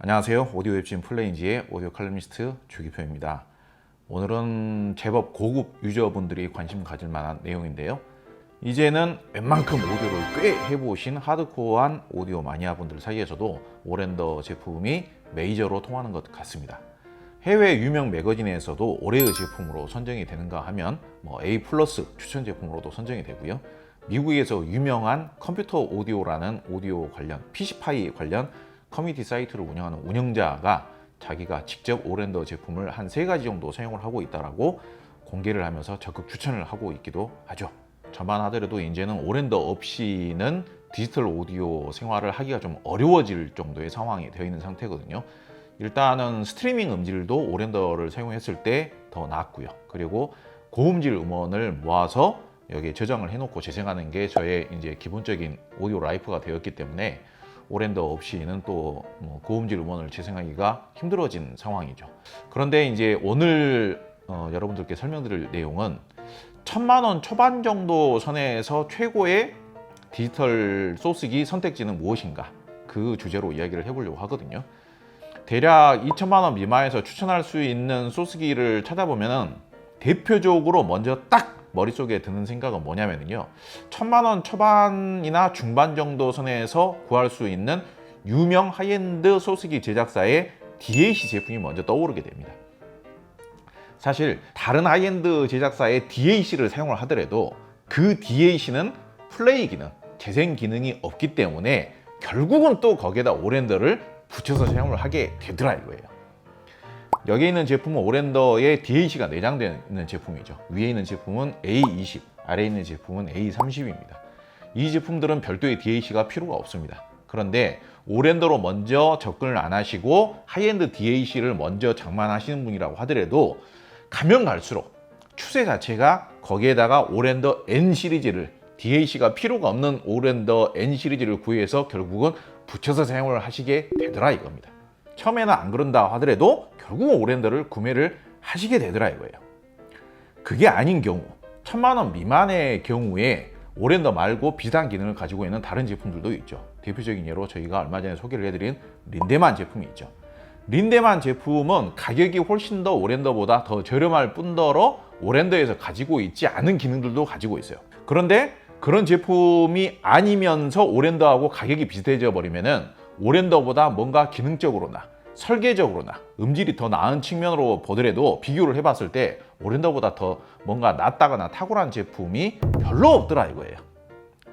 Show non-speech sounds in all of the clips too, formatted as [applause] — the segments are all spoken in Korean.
안녕하세요. 오디오 웹진 플레인지의 오디오 칼럼니스트 주기표입니다. 오늘은 제법 고급 유저분들이 관심 가질 만한 내용인데요. 이제는 웬만큼 오디오를 꽤 해보신 하드코어한 오디오 마니아분들 사이에서도 오랜더 제품이 메이저로 통하는 것 같습니다. 해외 유명 매거진에서도 올해의 제품으로 선정이 되는가 하면 뭐 A 플러스 추천 제품으로도 선정이 되고요. 미국에서 유명한 컴퓨터 오디오라는 오디오 관련 PC파이 관련 커뮤니티 사이트를 운영하는 운영자가 자기가 직접 오랜더 제품을 한 세 가지 정도 사용을 하고 있다라고 공개를 하면서 적극 추천을 하고 있기도 하죠. 저만 하더라도 이제는 오랜더 없이는 디지털 오디오 생활을 하기가 좀 어려워질 정도의 상황이 되어 있는 상태거든요. 일단은 스트리밍 음질도 오랜더를 사용했을 때 더 낫고요. 그리고 고음질 음원을 모아서 여기에 저장을 해놓고 재생하는 게 저의 이제 기본적인 오디오 라이프가 되었기 때문에 오랜더 없이는 또뭐 고음질 음원을 재생하기가 힘들어진 상황이죠. 그런데 이제 오늘 어, 여러분들께 설명드릴 내용은 천만 원 초반 정도 선에서 최고의 디지털 소스기 선택지는 무엇인가 그 주제로 이야기를 해보려고 하거든요. 대략 2천만 원 미만에서 추천할 수 있는 소스기를 찾아보면은 대표적으로 먼저 딱 머릿속에 드는 생각은 뭐냐면요. 천만 원 초반이나 중반 정도 선에서 구할 수 있는 유명 하이엔드 소스기 제작사의 DAC 제품이 먼저 떠오르게 됩니다. 사실 다른 하이엔드 제작사의 DAC를 사용을 하더라도 그 DAC는 플레이 기능, 재생 기능이 없기 때문에 결국은 또 거기에다 오랜더를 붙여서 사용을 하게 되더라 이거예요. 여기 있는 제품은 오랜더에 DAC가 내장되어 있는 제품이죠. 위에 있는 제품은 A20, 아래에 있는 제품은 A30입니다. 이 제품들은 별도의 DAC가 필요가 없습니다. 그런데 오랜더로 먼저 접근을 안 하시고 하이엔드 DAC를 먼저 장만하시는 분이라고 하더라도 가면 갈수록 추세 자체가 거기에다가 오랜더 N 시리즈를 DAC가 필요가 없는 오랜더 N 시리즈를 구해서 결국은 붙여서 사용을 하시게 되더라 이겁니다. 처음에는 안 그런다 하더라도 결국은 오랜더를 구매를 하시게 되더라 이거예요. 그게 아닌 경우 천만 원 미만의 경우에 오랜더 말고 비슷한 기능을 가지고 있는 다른 제품들도 있죠. 대표적인 예로 저희가 얼마 전에 소개를 해드린 린데만 제품이 있죠. 린데만 제품은 가격이 훨씬 더 오랜더보다 더 저렴할 뿐더러 오랜더에서 가지고 있지 않은 기능들도 가지고 있어요. 그런데 그런 제품이 아니면서 오랜더하고 가격이 비슷해져 버리면은 오랜더보다 뭔가 기능적으로나 설계적으로나 음질이 더 나은 측면으로 보더라도 비교를 해봤을 때 오랜더보다 더 뭔가 낫다거나 탁월한 제품이 별로 없더라 이거예요.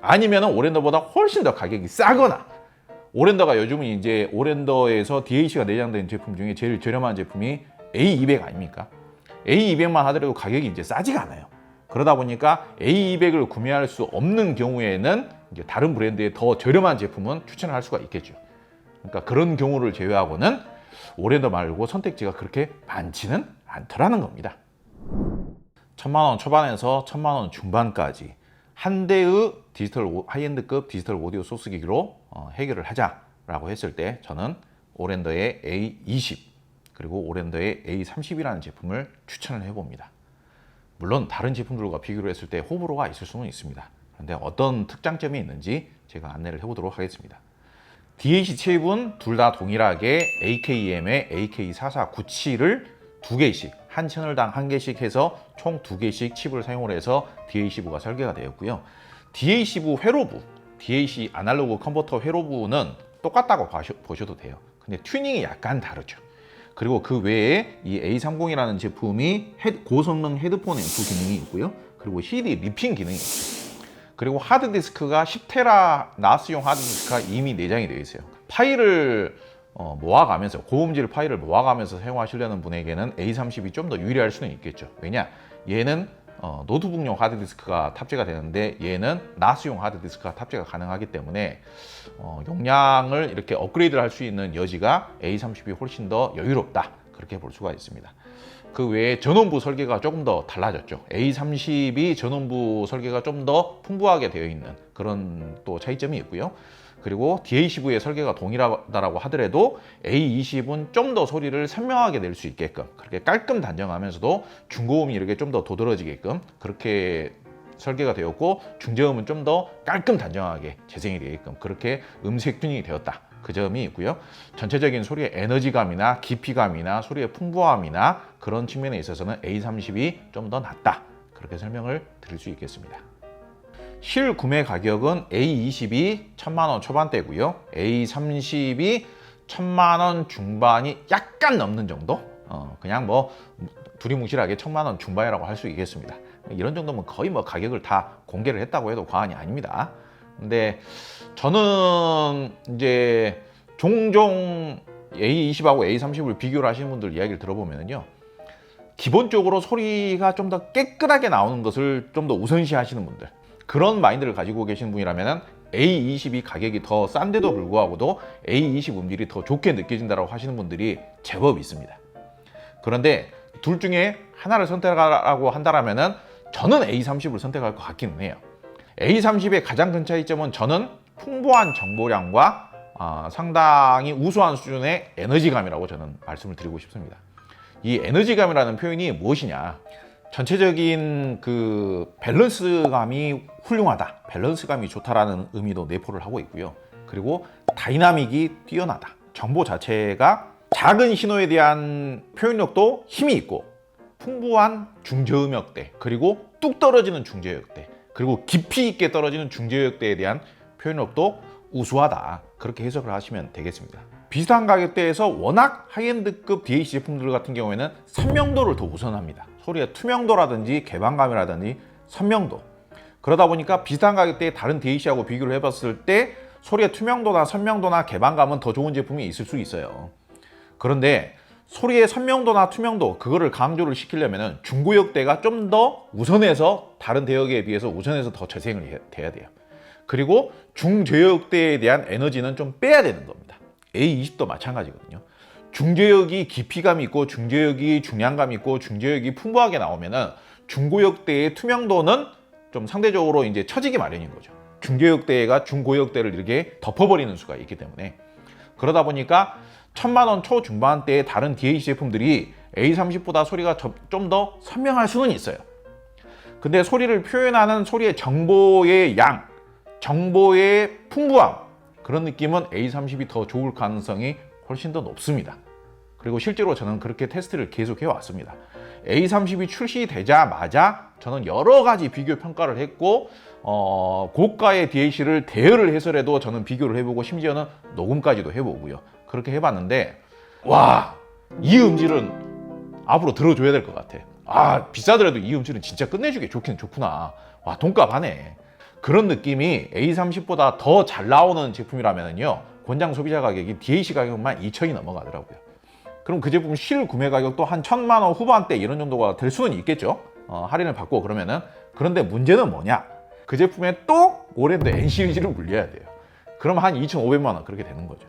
아니면은 오랜더보다 훨씬 더 가격이 싸거나 오랜더가 요즘은 이제 오랜더에서 DAC가 내장된 제품 중에 제일 저렴한 제품이 A200 아닙니까? A200만 하더라도 가격이 이제 싸지가 않아요. 그러다 보니까 A200을 구매할 수 없는 경우에는 이제 다른 브랜드의 더 저렴한 제품은 추천을 할 수가 있겠죠. 그러니까 그런 경우를 제외하고는 오랜더 말고 선택지가 그렇게 많지는 않더라는 겁니다. 천만 원 초반에서 천만 원 중반까지 한 대의 디지털 오- 하이엔드급 디지털 오디오 소스 기기로 어, 해결을 하자라고 했을 때 저는 오랜더의 A20 그리고 오랜더의 A30이라는 제품을 추천을 해봅니다. 물론 다른 제품들과 비교를 했을 때 호불호가 있을 수는 있습니다. 그런데 어떤 특장점이 있는지 제가 안내를 해보도록 하겠습니다. DAC 칩은 둘 다 동일하게 AKM의 AK4497을 두 개씩 한 채널당 한 개씩 해서 총 두 개씩 칩을 사용을 해서 DAC부가 설계가 되었고요. DAC부 회로부, DAC 아날로그 컨버터 회로부는 똑같다고 보셔도 돼요. 근데 튜닝이 약간 다르죠. 그리고 그 외에 이 A30이라는 제품이 고성능 헤드폰 앰프 기능이 있고요. 그리고 CD 리핑 기능이 있어요. 그리고 하드디스크가 10테라 나스용 하드디스크가 이미 내장이 되어 있어요. 파일을 어, 모아가면서 고음질 파일을 모아가면서 사용하시려는 분에게는 A30이 좀더 유리할 수는 있겠죠. 왜냐? 얘는 어, 노트북용 하드디스크가 탑재가 되는데 얘는 나스용 하드디스크가 탑재가 가능하기 때문에 어, 용량을 이렇게 업그레이드를 할 수 있는 여지가 A30이 훨씬 더 여유롭다 그렇게 볼 수가 있습니다. 그 외에 전원부 설계가 조금 더 달라졌죠. A30이 전원부 설계가 좀 더 풍부하게 되어 있는 그런 또 차이점이 있고요. 그리고 DACV의 설계가 동일하다라고 하더라도 A20은 좀 더 소리를 선명하게 낼 수 있게끔 그렇게 깔끔 단정하면서도 중고음이 이렇게 좀 더 도드러지게끔 그렇게 설계가 되었고 중저음은 좀 더 깔끔 단정하게 재생이 되게끔 그렇게 음색 튜닝이 되었다. 그 점이 있고요. 전체적인 소리의 에너지감이나 깊이감이나 소리의 풍부함이나 그런 측면에 있어서는 A30이 좀 더 낫다. 그렇게 설명을 드릴 수 있겠습니다. 실 구매 가격은 A20이 1000만 원 초반대고요. A30이 1000만 원 중반이 약간 넘는 정도? 어, 그냥 뭐 두리뭉실하게 1000만 원 중반이라고 할 수 있겠습니다. 이런 정도면 거의 뭐 가격을 다 공개를 했다고 해도 과언이 아닙니다. 근데 저는 이제 종종 A20하고 A30을 비교를 하시는 분들 이야기를 들어보면요. 기본적으로 소리가 좀 더 깨끗하게 나오는 것을 좀 더 우선시 하시는 분들. 그런 마인드를 가지고 계시는 분이라면 A20이 가격이 더 싼데도 불구하고도 A20 음질이 더 좋게 느껴진다고 하시는 분들이 제법 있습니다. 그런데 둘 중에 하나를 선택하라고 한다면 저는 A30을 선택할 것 같기는 해요. A30의 가장 큰 차이점은 저는 풍부한 정보량과 아, 상당히 우수한 수준의 에너지감이라고 저는 말씀을 드리고 싶습니다. 이 에너지감이라는 표현이 무엇이냐? 전체적인 그 밸런스감이 훌륭하다, 밸런스감이 좋다라는 의미도 내포를 하고 있고요. 그리고 다이나믹이 뛰어나다. 정보 자체가 작은 신호에 대한 표현력도 힘이 있고 풍부한 중저음역대 그리고 뚝 떨어지는 중저역대 그리고 깊이 있게 떨어지는 중저역대에 대한 표현력도 우수하다. 그렇게 해석을 하시면 되겠습니다. 비슷한 가격대에서 워낙 하이엔드급 DAC 제품들 같은 경우에는 선명도를 더 우선합니다. 소리의 투명도라든지 개방감이라든지 선명도. 그러다 보니까 비슷한 가격대에 다른 DAC하고 비교를 해봤을 때 소리의 투명도나 선명도나 개방감은 더 좋은 제품이 있을 수 있어요. 그런데 소리의 선명도나 투명도 그거를 강조를 시키려면 중고역대가 좀 더 우선해서 다른 대역에 비해서 우선해서 더 재생을 해- 돼야 돼요. 그리고 중저역대에 대한 에너지는 좀 빼야 되는 겁니다. A20도 마찬가지거든요. 중저역이 깊이감 있고 중저역이 중량감 있고 중저역이 풍부하게 나오면은 중고역대의 투명도는 좀 상대적으로 이제 처지기 마련인 거죠. 중저역대가 중고역대를 이렇게 덮어버리는 수가 있기 때문에 그러다 보니까 천만 원 초중반대의 다른 DAC 제품들이 A30보다 소리가 좀 더 선명할 수는 있어요. 근데 소리를 표현하는 소리의 정보의 양, 정보의 풍부함 그런 느낌은 A30이 더 좋을 가능성이 훨씬 더 높습니다. 그리고 실제로 저는 그렇게 테스트를 계속 해 왔습니다. A30이 출시되자마자 저는 여러 가지 비교 평가를 했고 어, 고가의 DAC를 대여를 해서라도 저는 비교를 해보고 심지어는 녹음까지도 해보고요. 그렇게 해봤는데 와 이 음질은 앞으로 들어줘야 될 것 같아. 아 비싸더라도 이 음질은 진짜 끝내주게 좋긴 좋구나. 와 돈값 하네. 그런 느낌이 A30보다 더 잘 나오는 제품이라면요 권장 소비자 가격이 DAC 가격만 2천이 넘어가더라고요. 그럼 그 제품 실 구매 가격도 한 천만 원 후반대 이런 정도가 될 수는 있겠죠. 어, 할인을 받고 그러면은 그런데 문제는 뭐냐? 그 제품에 또 올해도 N 시리즈를 물려야 돼요. 그럼 한 2,500만 원 그렇게 되는 거죠.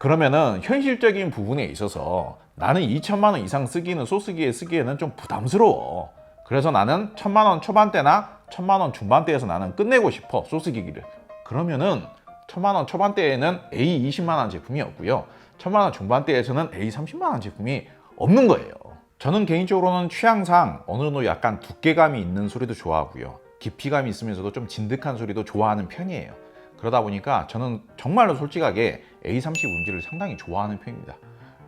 그러면은 현실적인 부분에 있어서 나는 2천만 원 이상 쓰기는 소쓰기에 쓰기에는 좀 부담스러워. 그래서 나는 천만 원 초반대나 천만 원 중반대에서 나는 끝내고 싶어 소쓰기기를. 그러면은 천만 원 초반대에는 A 20만 원 제품이 없고요. 천만 원 중반대에서는 A 30만 원 제품이 없는 거예요. 저는 개인적으로는 취향상 어느 정도 약간 두께감이 있는 소리도 좋아하고요. 깊이감이 있으면서도 좀 진득한 소리도 좋아하는 편이에요. 그러다 보니까 저는 정말로 솔직하게 A30 음질을 상당히 좋아하는 편입니다.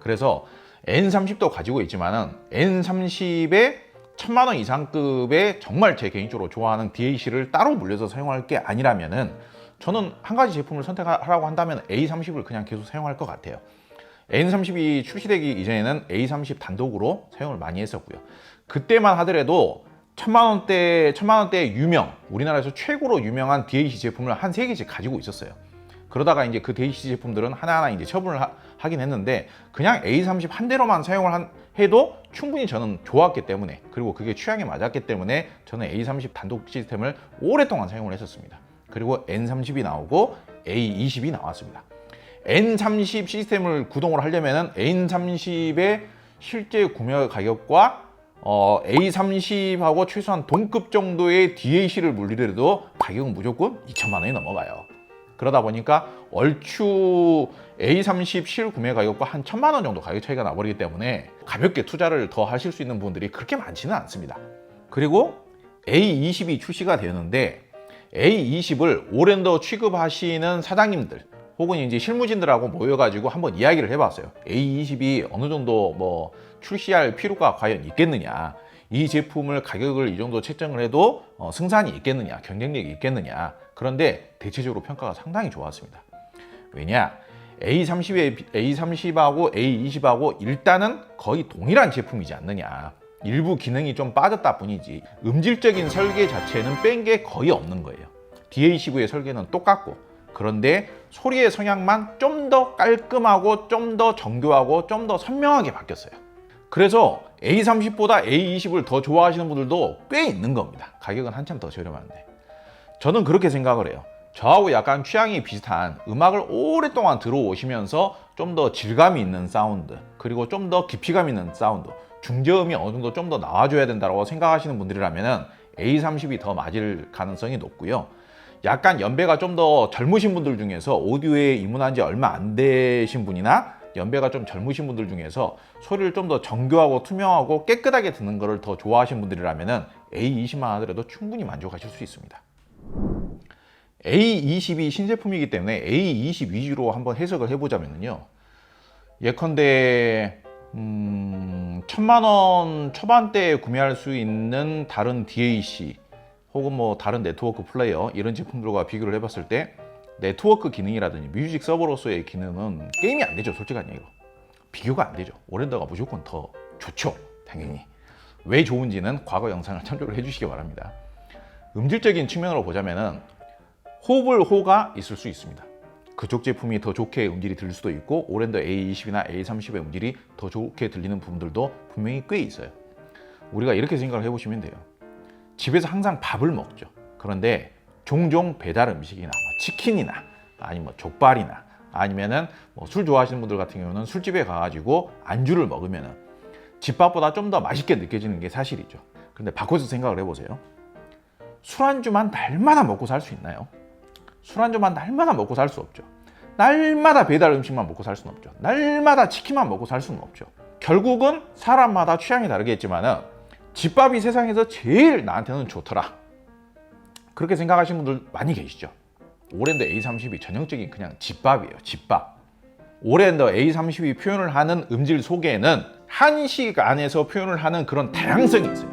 그래서 N30도 가지고 있지만은 N30에 천만 원 이상급의 정말 제 개인적으로 좋아하는 DAC를 따로 물려서 사용할 게 아니라면은 저는 한 가지 제품을 선택하라고 한다면 A30을 그냥 계속 사용할 것 같아요. N30이 출시되기 이전에는 A30 단독으로 사용을 많이 했었고요. 그때만 하더라도 천만 원대 천만 원대 유명 우리나라에서 최고로 유명한 DAC 제품을 한 세 개씩 가지고 있었어요. 그러다가 이제 그 DAC 제품들은 하나하나 이제 처분을 하, 긴 했는데 그냥 A30 한 대로만 사용을 한, 해도 충분히 저는 좋았기 때문에 그리고 그게 취향에 맞았기 때문에 저는 A30 단독 시스템을 오랫동안 사용을 했었습니다. 그리고 N30이 나오고 A20이 나왔습니다. N30 시스템을 구동을 하려면 N30의 실제 구매 가격과 어, A30하고 최소한 동급 정도의 DAC를 물리더라도 가격은 무조건 2천만 원이 넘어가요. 그러다 보니까 얼추 A30 실 구매 가격과 한 천만 원 정도 가격 차이가 나버리기 때문에 가볍게 투자를 더 하실 수 있는 분들이 그렇게 많지는 않습니다. 그리고 A20이 출시가 되는데 A20을 올랜더 취급하시는 사장님들 혹은 이제 실무진들하고 모여가지고 한번 이야기를 해봤어요. A20이 어느 정도 뭐 출시할 필요가 과연 있겠느냐. 이 제품을 가격을 이 정도 책정을 해도 어, 승산이 있겠느냐, 경쟁력이 있겠느냐. 그런데 대체적으로 평가가 상당히 좋았습니다. 왜냐? A30에 A30하고 A20하고 일단은 거의 동일한 제품이지 않느냐. 일부 기능이 좀 빠졌다 뿐이지 음질적인 설계 자체는 뺀 게 거의 없는 거예요. DA19의 설계는 똑같고 그런데 소리의 성향만 좀 더 깔끔하고 좀 더 정교하고 좀 더 선명하게 바뀌었어요. 그래서 A30보다 A20을 더 좋아하시는 분들도 꽤 있는 겁니다. 가격은 한참 더 저렴한데. 저는 그렇게 생각을 해요. 저하고 약간 취향이 비슷한 음악을 오랫동안 들어오시면서 좀 더 질감이 있는 사운드, 그리고 좀 더 깊이감 있는 사운드, 중저음이 어느 정도 좀 더 나와줘야 된다고 생각하시는 분들이라면 A30이 더 맞을 가능성이 높고요. 약간 연배가 좀 더 젊으신 분들 중에서 오디오에 입문한 지 얼마 안 되신 분이나 연배가 좀 젊으신 분들 중에서 소리를 좀 더 정교하고 투명하고 깨끗하게 듣는 것을 더 좋아하시는 분들이라면 A20만 하더라도 충분히 만족하실 수 있습니다. A20이 신제품이기 때문에 A20 위주로 한번 해석을 해보자면요. 예컨대 음, 천만 원 초반대에 구매할 수 있는 다른 DAC 혹은 뭐 다른 네트워크 플레이어 이런 제품들과 비교를 해봤을 때 네트워크 기능이라든지 뮤직 서버로서의 기능은 게임이 안 되죠 솔직한 얘기로. 비교가 안 되죠. 오랜더가 무조건 더 좋죠 당연히. 왜 좋은지는 과거 영상을 [laughs] 참조를 해주시기 바랍니다. 음질적인 측면으로 보자면은 호불 호가 있을 수 있습니다. 그쪽 제품이 더 좋게 음질이 들릴 수도 있고 오랜더 A20이나 A30의 음질이 더 좋게 들리는 부분들도 분명히 꽤 있어요. 우리가 이렇게 생각을 해보시면 돼요. 집에서 항상 밥을 먹죠. 그런데 종종 배달 음식이나 뭐 치킨이나 아니면 뭐 족발이나 아니면은 뭐 술 좋아하시는 분들 같은 경우는 술집에 가가지고 안주를 먹으면은 집밥보다 좀 더 맛있게 느껴지는 게 사실이죠. 근데 바꿔서 생각을 해보세요. 술안주만 날마다 먹고 살 수 있나요? 술안주만 날마다 먹고 살 수 없죠. 날마다 배달 음식만 먹고 살 수는 없죠. 날마다 치킨만 먹고 살 수는 없죠. 결국은 사람마다 취향이 다르겠지만은 집밥이 세상에서 제일 나한테는 좋더라. 그렇게 생각하시는 분들 많이 계시죠. 오랜더 A30이 전형적인 그냥 집밥이에요. 집밥. 오랜더 A30이 표현을 하는 음질 속에는 한식 안에서 표현을 하는 그런 다양성이 있어요.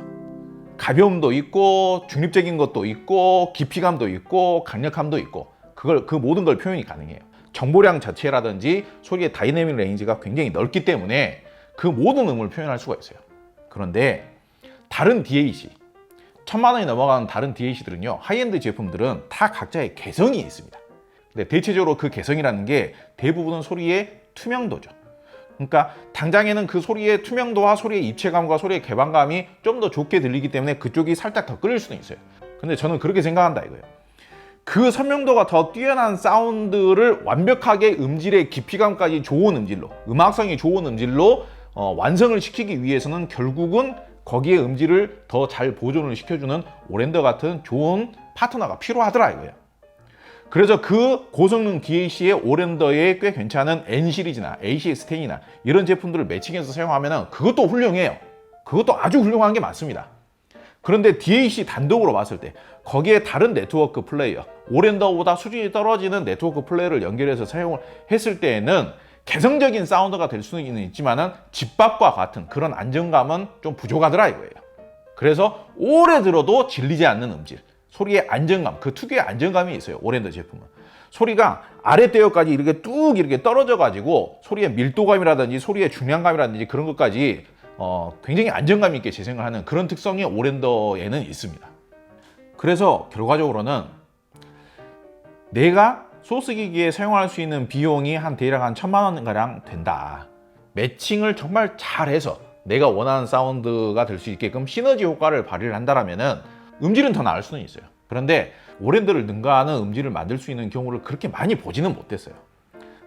가벼움도 있고 중립적인 것도 있고 깊이감도 있고 강력함도 있고 그걸 그 모든 걸 표현이 가능해요. 정보량 자체라든지 소리의 다이내믹 레인지가 굉장히 넓기 때문에 그 모든 음을 표현할 수가 있어요. 그런데 다른 DAC 천만 원이 넘어가는 다른 DAC들은요 하이엔드 제품들은 다 각자의 개성이 있습니다. 근데 대체적으로 그 개성이라는 게 대부분은 소리의 투명도죠. 그러니까 당장에는 그 소리의 투명도와 소리의 입체감과 소리의 개방감이 좀 더 좋게 들리기 때문에 그쪽이 살짝 더 끌릴 수는 있어요. 근데 저는 그렇게 생각한다 이거예요. 그 선명도가 더 뛰어난 사운드를 완벽하게 음질의 깊이감까지 좋은 음질로, 음악성이 좋은 음질로 어, 완성을 시키기 위해서는 결국은 거기에 음질을 더 잘 보존을 시켜주는 오랜더 같은 좋은 파트너가 필요하더라 이거예요. 그래서 그 고성능 DAC의 오랜더의 꽤 괜찮은 N 시리즈나 ACX10이나 이런 제품들을 매칭해서 사용하면 그것도 훌륭해요. 그것도 아주 훌륭한 게 맞습니다. 그런데 DAC 단독으로 봤을 때 거기에 다른 네트워크 플레이어, 오랜더보다 수준이 떨어지는 네트워크 플레이어를 연결해서 사용을 했을 때에는 개성적인 사운드가 될 수는 있지만은 집밥과 같은 그런 안정감은 좀 부족하더라 이거예요. 그래서 오래 들어도 질리지 않는 음질, 소리의 안정감, 그 특유의 안정감이 있어요. 오랜더 제품은. 소리가 아랫대역까지 이렇게 뚝 이렇게 떨어져 가지고 소리의 밀도감이라든지 소리의 중량감이라든지 그런 것까지 어, 굉장히 안정감 있게 재생을 하는 그런 특성이 오랜더에는 있습니다. 그래서 결과적으로는 내가 소스 기기에 사용할 수 있는 비용이 한 대략 한 천만 원 가량 된다. 매칭을 정말 잘해서 내가 원하는 사운드가 될 수 있게끔 시너지 효과를 발휘를 한다라면은 음질은 더 나을 수는 있어요. 그런데 오랜드를 능가하는 음질을 만들 수 있는 경우를 그렇게 많이 보지는 못했어요.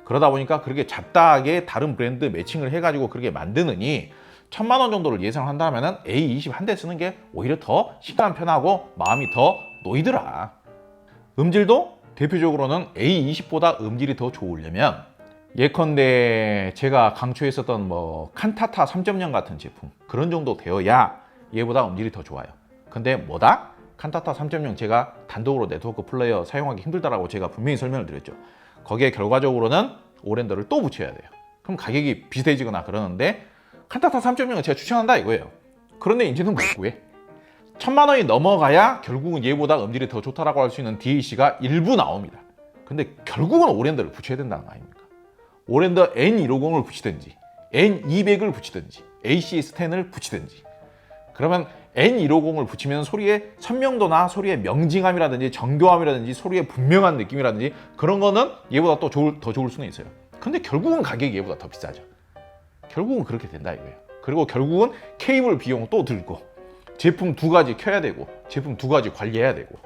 그러다 보니까 그렇게 잡다하게 다른 브랜드 매칭을 해가지고 그렇게 만드느니 천만 원 정도를 예상한다면은 A20 한 대 쓰는 게 오히려 더 시간 편하고 마음이 더 놓이더라. 음질도 대표적으로는 A20보다 음질이 더 좋으려면 예컨대 제가 강추했었던 뭐 칸타타 3.0 같은 제품 그런 정도 되어야 얘보다 음질이 더 좋아요. 근데 뭐다? 칸타타 3.0 제가 단독으로 네트워크 플레이어 사용하기 힘들다라고 제가 분명히 설명을 드렸죠. 거기에 결과적으로는 오렌더를 또 붙여야 돼요. 그럼 가격이 비슷해지거나 그러는데 칸타타 3.0은 제가 추천한다 이거예요. 그런데 이제는 못 구해. 천만 원이 넘어가야 결국은 얘보다 음질이 더 좋다라고 할 수 있는 DAC가 일부 나옵니다. 근데 결국은 오렌더를 붙여야 된다는 거 아닙니까? 오렌더 N150을 붙이든지 N200을 붙이든지 ACS10을 붙이든지 그러면 N150을 붙이면 소리의 선명도나 소리의 명징함이라든지 정교함이라든지 소리의 분명한 느낌이라든지 그런 거는 얘보다 또 좋을, 더 좋을 수는 있어요. 근데 결국은 가격이 얘보다 더 비싸죠. 결국은 그렇게 된다 이거예요. 그리고 결국은 케이블 비용 또 들고 제품 두 가지 켜야 되고 제품 두 가지 관리해야 되고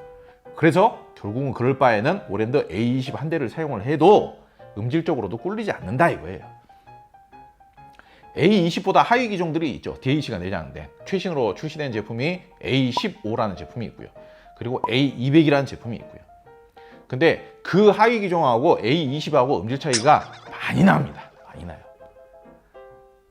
그래서 결국은 그럴 바에는 오랜더 A20 한 대를 사용을 해도 음질적으로도 꿀리지 않는다 이거예요. A20보다 하위 기종들이 있죠. DAC가 내장된 최신으로 출시된 제품이 A15라는 제품이 있고요. 그리고 A200이라는 제품이 있고요. 근데 그 하위 기종하고 A20하고 음질 차이가 많이 납니다. 많이 나요.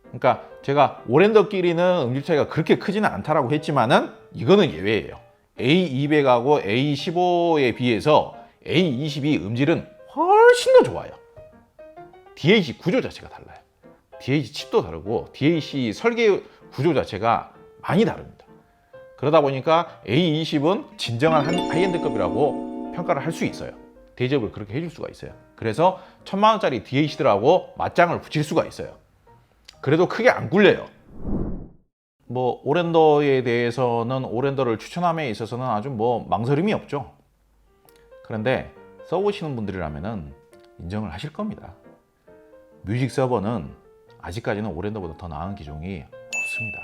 그러니까 제가 오랜더끼리는 음질 차이가 그렇게 크지는 않다라고 했지만은 이거는 예외예요. A200하고 A15에 비해서 A20이 음질은 훨씬 더 좋아요. DAC 구조 자체가 달라요. DAC 칩도 다르고 DAC 설계 구조 자체가 많이 다릅니다. 그러다 보니까 A20은 진정한 한- 하이엔드급이라고 평가를 할 수 있어요. 대접을 그렇게 해줄 수가 있어요. 그래서 천만 원짜리 DAC들하고 맞짱을 붙일 수가 있어요. 그래도 크게 안 굴려요. 뭐 오렌더에 대해서는 오렌더를 추천함에 있어서는 아주 뭐 망설임이 없죠. 그런데 써보시는 분들이라면은 인정을 하실 겁니다. 뮤직 서버는 아직까지는 오렌더보다 더 나은 기종이 없습니다.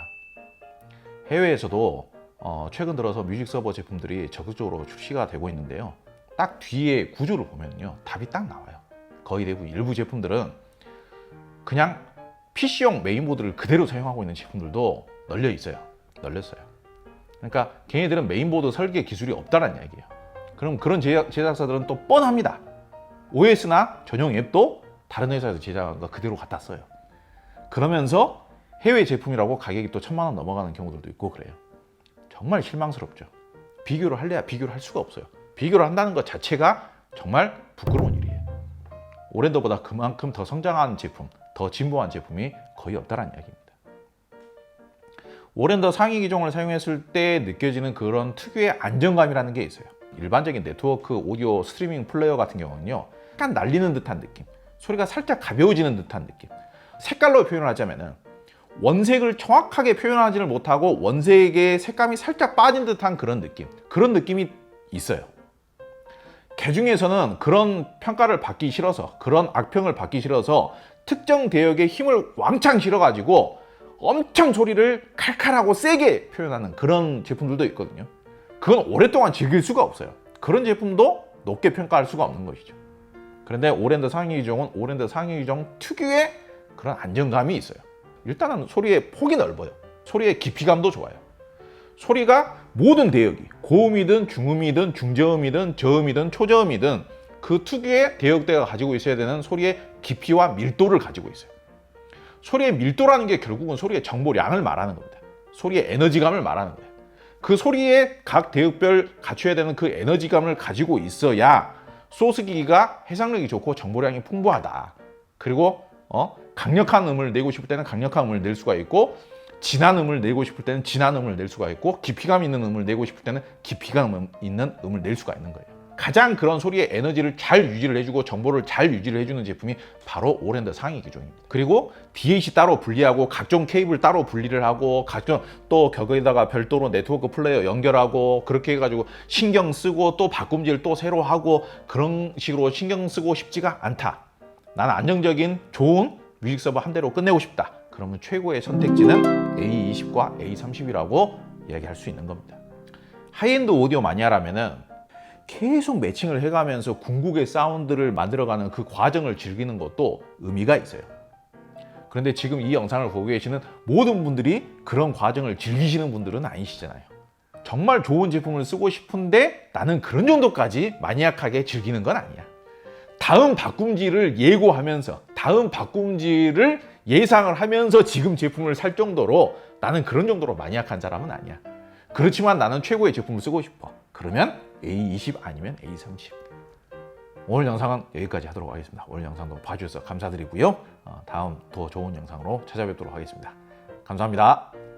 해외에서도 어, 최근 들어서 뮤직 서버 제품들이 적극적으로 출시가 되고 있는데요. 딱 뒤에 구조를 보면요. 답이 딱 나와요. 거의 대부분 일부 제품들은 그냥 PC용 메인보드를 그대로 사용하고 있는 제품들도 널려 있어요. 널렸어요. 그러니까 걔네들은 메인보드 설계 기술이 없다는 이야기예요. 그럼 그런 제작, 제작 사들은 또 뻔합니다. OS나 전용 앱도 다른 회사에서 제작한 거 그대로 갖다 써요. 그러면서 해외 제품이라고 가격이 또 천만 원 넘어가는 경우들도 있고 그래요. 정말 실망스럽죠. 비교를 할래야 비교를 할 수가 없어요. 비교를 한다는 것 자체가 정말 부끄러운 일이에요. 오랜더보다 그만큼 더 성장한 제품, 더 진보한 제품이 거의 없다는 이야기입니다. 오랜더 상위 기종을 사용했을 때 느껴지는 그런 특유의 안정감이라는 게 있어요. 일반적인 네트워크 오디오 스트리밍 플레이어 같은 경우는요, 약간 날리는 듯한 느낌, 소리가 살짝 가벼워지는 듯한 느낌. 색깔로 표현을 하자면은 원색을 정확하게 표현하지를 못하고 원색의 색감이 살짝 빠진 듯한 그런 느낌, 그런 느낌이 있어요. 개중에서는 그런 평가를 받기 싫어서 그런 악평을 받기 싫어서 특정 대역에 힘을 왕창 실어가지고 엄청 소리를 칼칼하고 세게 표현하는 그런 제품들도 있거든요. 그건 오랫동안 즐길 수가 없어요. 그런 제품도 높게 평가할 수가 없는 것이죠. 그런데 오랜더 상위 기종은 오랜더 상위 기종 특유의 그런 안정감이 있어요. 일단은 소리의 폭이 넓어요. 소리의 깊이감도 좋아요. 소리가 모든 대역이 고음이든 중음이든 중저음이든 저음이든 초저음이든 그 특유의 대역대가 가지고 있어야 되는 소리의 깊이와 밀도를 가지고 있어요. 소리의 밀도라는 게 결국은 소리의 정보량을 말하는 겁니다. 소리의 에너지감을 말하는 거예요. 그 소리의 각 대역별 갖춰야 되는 그 에너지감을 가지고 있어야 소스 기기가 해상력이 좋고 정보량이 풍부하다. 그리고 어, 강력한 음을 내고 싶을 때는 강력한 음을 낼 수가 있고 진한 음을 내고 싶을 때는 진한 음을 낼 수가 있고 깊이감 있는 음을 내고 싶을 때는 깊이감 있는 음을 낼 수가 있는 거예요. 가장 그런 소리의 에너지를 잘 유지를 해주고 정보를 잘 유지를 해주는 제품이 바로 오랜더 상위 기종입니다. 그리고 DAC 따로 분리하고 각종 케이블 따로 분리를 하고 각종 또 격에다가 별도로 네트워크 플레이어 연결하고 그렇게 해가지고 신경 쓰고 또 바꿈질 또 새로 하고 그런 식으로 신경 쓰고 싶지가 않다. 나는 안정적인 좋은 뮤직 서버 한 대로 끝내고 싶다. 그러면 최고의 선택지는 A20과 A30이라고 이야기할 수 있는 겁니다. 하이엔드 오디오 마니아라면은 계속 매칭을 해가면서 궁극의 사운드를 만들어가는 그 과정을 즐기는 것도 의미가 있어요. 그런데 지금 이 영상을 보고 계시는 모든 분들이 그런 과정을 즐기시는 분들은 아니시잖아요. 정말 좋은 제품을 쓰고 싶은데 나는 그런 정도까지 마니악하게 즐기는 건 아니야. 다음 바꿈질을 예고하면서 다음 바꿈질을 예상을 하면서 지금 제품을 살 정도로 나는 그런 정도로 마니악한 사람은 아니야. 그렇지만 나는 최고의 제품을 쓰고 싶어. 그러면 A20 아니면 A30. 오늘 영상은 여기까지 하도록 하겠습니다. 오늘 영상도 봐주셔서 감사드리고요. 어, 다음 더 좋은 영상으로 찾아뵙도록 하겠습니다. 감사합니다.